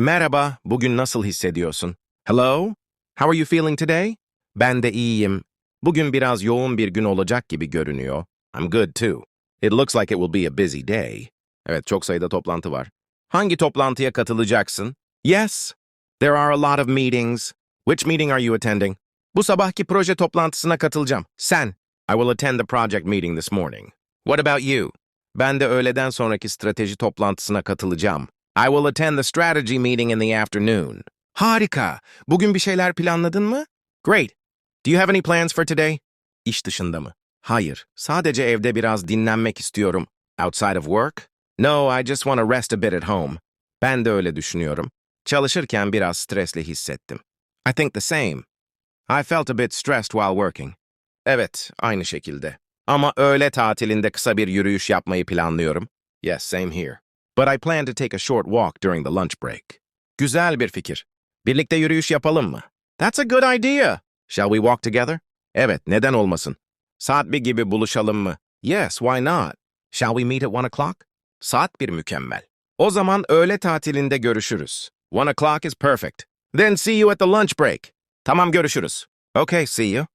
Merhaba, bugün nasıl hissediyorsun? Hello? How are you feeling today? Ben de iyiyim. Bugün biraz yoğun bir gün olacak gibi görünüyor. I'm good too. It looks like it will be a busy day. Evet, çok sayıda toplantı var. Hangi toplantıya katılacaksın? Yes. There are a lot of meetings. Which meeting are you attending? Bu sabahki proje toplantısına katılacağım. Sen. I will attend the project meeting this morning. What about you? Ben de öğleden sonraki strateji toplantısına katılacağım. I will attend the strategy meeting in the afternoon. Harika. Bugün bir şeyler planladın mı? Great. Do you have any plans for today? İş dışında mı? Hayır. Sadece evde biraz dinlenmek istiyorum. Outside of work? No, I just want to rest a bit at home. Ben de öyle düşünüyorum. Çalışırken biraz stresli hissettim. I think the same. I felt a bit stressed while working. Evet, aynı şekilde. Ama öğle tatilinde kısa bir yürüyüş yapmayı planlıyorum. Yes, same here. But I plan to take a short walk during the lunch break. Güzel bir fikir. Birlikte yürüyüş yapalım mı? That's a good idea. Shall we walk together? Evet, neden olmasın? Saat bir gibi buluşalım mı? Yes, why not? Shall we meet at one o'clock? Saat bir mükemmel. O zaman öğle tatilinde görüşürüz. One o'clock is perfect. Then see you at the lunch break. Tamam görüşürüz. Okay, see you.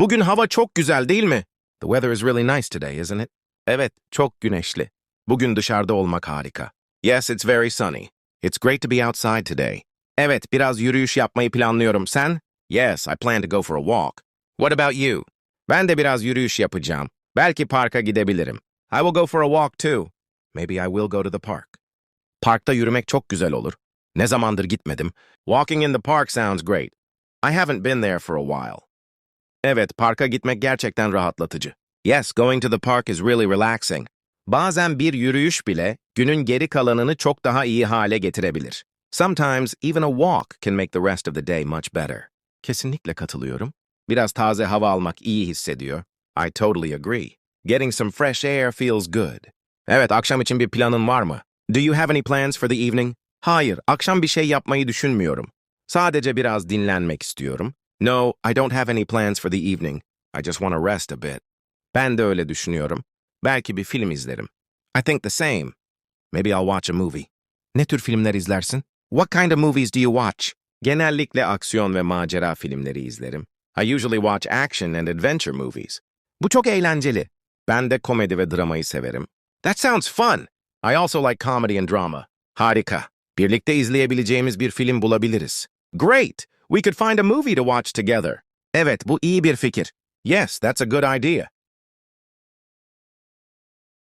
Bugün hava çok güzel değil mi? The weather is really nice today, isn't it? Evet, çok güneşli. Bugün dışarıda olmak harika. Yes, it's very sunny. It's great to be outside today. Evet, biraz yürüyüş yapmayı planlıyorum. Sen? Yes, I plan to go for a walk. What about you? Ben de biraz yürüyüş yapacağım. Belki parka gidebilirim. I will go for a walk too. Maybe I will go to the park. Parkta yürümek çok güzel olur. Ne zamandır gitmedim. Walking in the park sounds great. I haven't been there for a while. Evet, parka gitmek gerçekten rahatlatıcı. Yes, going to the park is really relaxing. Bazen bir yürüyüş bile günün geri kalanını çok daha iyi hale getirebilir. Sometimes even a walk can make the rest of the day much better. Kesinlikle katılıyorum. Biraz taze hava almak iyi hissediyor. I totally agree. Getting some fresh air feels good. Evet, akşam için bir planın var mı? Do you have any plans for the evening? Hayır, akşam bir şey yapmayı düşünmüyorum. Sadece biraz dinlenmek istiyorum. No, I don't have any plans for the evening. I just want to rest a bit. Ben de öyle düşünüyorum. Belki bir film izlerim. I think the same. Maybe I'll watch a movie. Ne tür filmler izlersin? What kind of movies do you watch? Genellikle aksiyon ve macera filmleri izlerim. I usually watch action and adventure movies. Bu çok eğlenceli. Ben de komedi ve dramayı severim. That sounds fun. I also like comedy and drama. Harika. Birlikte izleyebileceğimiz bir film bulabiliriz. Great. We could find a movie to watch together. Evet, bu iyi bir fikir. Yes, that's a good idea.